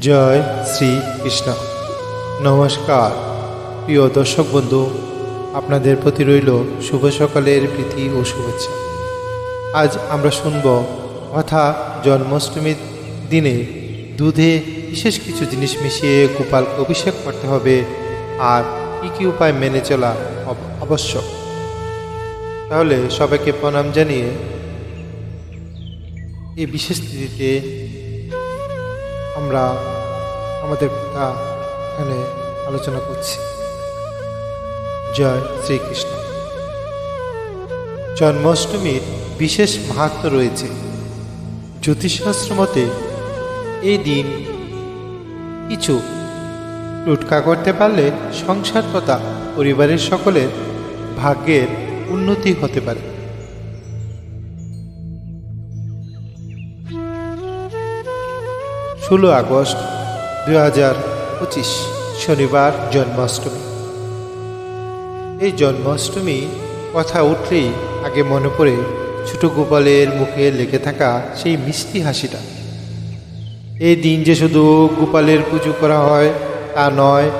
জয় শ্রী কৃষ্ণ। নমস্কার। প্রিয় দর্শক বন্ধু, আপনাদের প্রতি রইল শুভ সকালের প্রীতি ও শুভেচ্ছা। আজ আমরা শুনব কথা জন্মাষ্টমীর দিনে দুধে বিশেষ কিছু জিনিস মিশিয়ে গোপালকে অভিষেক করতে হবে আর কী কী উপায় মেনে চলা আব- আবশ্যক। তাহলে সবাইকে প্রণাম জানিয়ে এই বিশেষ তিথিতে আমরা আমাদের কথা এখানে আলোচনা করছি। জয় শ্রীকৃষ্ণ। জন্মাষ্টমীর বিশেষ মাহাত্ম রয়েছে। জ্যোতিষশাস্ত্র মতে এই দিন কিছু টুটকা করতে পারলে সংসার তথা পরিবারের সকলের ভাগ্যের উন্নতি হতে পারে। ষোলো আগস্ট দু হাজার পঁচিশ, শনিবার জন্মাষ্টমী। এই জন্মাষ্টমী কথা উঠলেই আগে মনে পড়ে ছোট গোপালের মুখে লেগে থাকা সেই মিষ্টি হাসিটা। এই দিন যে শুধু গোপালের পুজো করা হয়, তা নয়,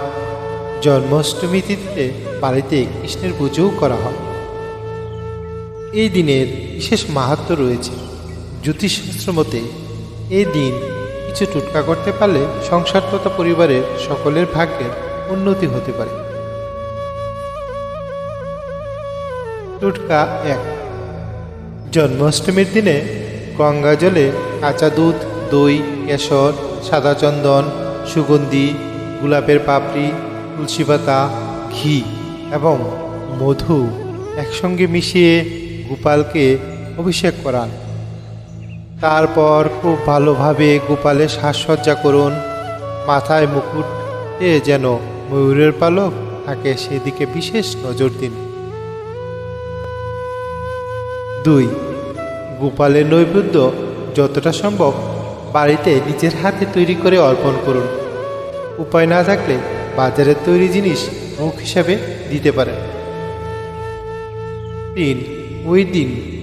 জন্মাষ্টমী তিথিতে বাড়িতে কৃষ্ণের পুজোও করা হয়। এই দিনের বিশেষ মাহাত্ম রয়েছে। জ্যোতিষশাস্ত্র মতে, এই দিন কিছু টুটকা করতে পারলে সংসার তথা পরিবারের সকলের ভাগ্যের উন্নতি হতে পারে। টুটকা এক। জন্মাষ্টমীর দিনে গঙ্গা জলে কাঁচা দুধ, দই, কেশর, সাদা চন্দন, সুগন্ধি, গোলাপের পাপড়ি, তুলসী পাতা, ঘি এবং মধু একসঙ্গে মিশিয়ে গোপালকে অভিষেক করান। তারপর খুব ভালোভাবে গোপালের সাজসজ্জা করুন। মাথায় মুকুট, এ যেন ময়ূরের পালক, তাকে সেদিকে বিশেষ নজর দিন। দুই, গোপালের নৈবেদ্য যতটা সম্ভব বাড়িতে নিজের হাতে তৈরি করে অর্পণ করুন। উপায় না থাকলে বাজারের তৈরি জিনিস মুখ হিসাবে দিতে পারেন। তিন, ওই দিন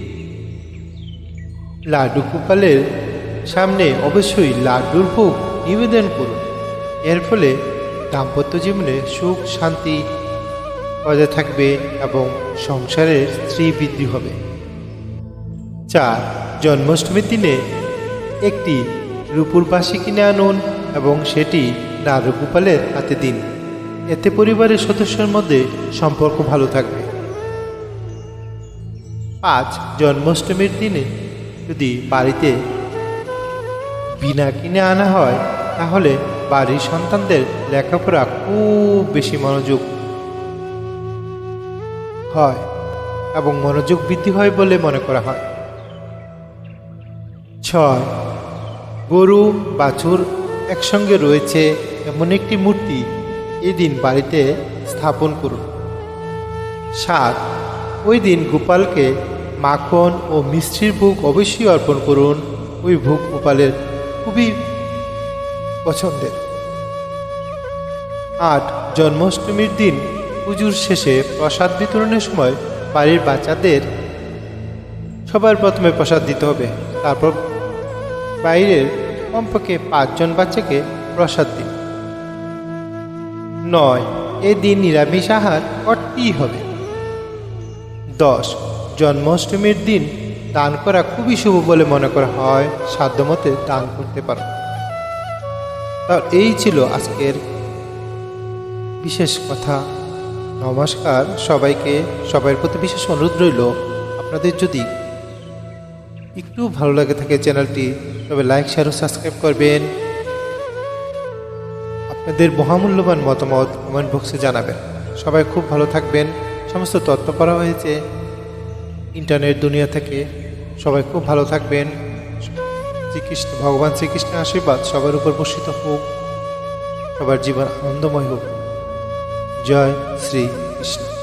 লাড্ডু গোপালের সামনে অবশ্যই লাড্ডুর ভোগ নিবেদন করুন। এর ফলে দাম্পত্য জীবনে সুখ, শান্তি বজায় থাকবে এবং সংসারের স্ত্রী বৃদ্ধি হবে। চার, জন্মাষ্টমীর দিনে একটি রূপুর বাসি কিনে আনুন এবং সেটি নারগোপালের হাতে দিন। এতে পরিবারের সদস্যের মধ্যে সম্পর্ক ভালো থাকবে। পাঁচ, জন্মাষ্টমীর দিনে যদি বাড়িতে বিনা কিনে আনা হয়, তাহলে বাড়ির সন্তানদের লেখাপড়া খুব বেশি মনোযোগ হয় এবং মনোযোগ বৃদ্ধি হয় বলে মনে করা হয়। ছয়, গরু, বাছুর একসঙ্গে রয়েছে এমন একটি মূর্তি এদিন বাড়িতে স্থাপন করুন। সাত, ওই দিন গোপালকে মাখন ও মিষ্টির ভোগ অবশ্যই অর্পণ করুন। ওই ভোগ গোপালের খুবই পছন্দের। আট, জন্মাষ্টমীর দিন পুজোর শেষে প্রসাদ বিতরণের সময় বাড়ির বাচ্চাদের সবার প্রথমে প্রসাদ দিতে হবে। তারপর বাইরের কমপক্ষে পাঁচজন বাচ্চাকে প্রসাদ দিন। নয়, এদিন নিরামিষ আহার করতেই হবে। দশ জন্মাষ্টমীর দিন দান করা খুবই শুভ বলে মনে করা হয়। সাধ্যমতে দান করতে পারো। তা এই ছিল আজকের বিশেষ কথা। নমস্কার সবাইকে। সবার প্রতি বিশেষ অনুরোধ রইল। আপনাদের যদি একটু ভালো লাগে থাকে চ্যানেলটি, তবে লাইক, শেয়ার ও সাবস্ক্রাইব করবেন। আপনাদের মহামূল্যবান মতামত কমেন্ট বক্সে জানাবেন। সবাই খুব ভালো থাকবেন। সমস্ত তথ্য করা হয়েছে। ইন্টারনেট দুনিয়া থেকে সবাই খুব ভালো থাকবেন। শ্রীকৃষ্ণ, ভগবান শ্রীকৃষ্ণের আশীর্বাদ সবার উপর বর্ষিত হোক, সবার জীবন আনন্দময় হোক। জয় শ্রী কৃষ্ণ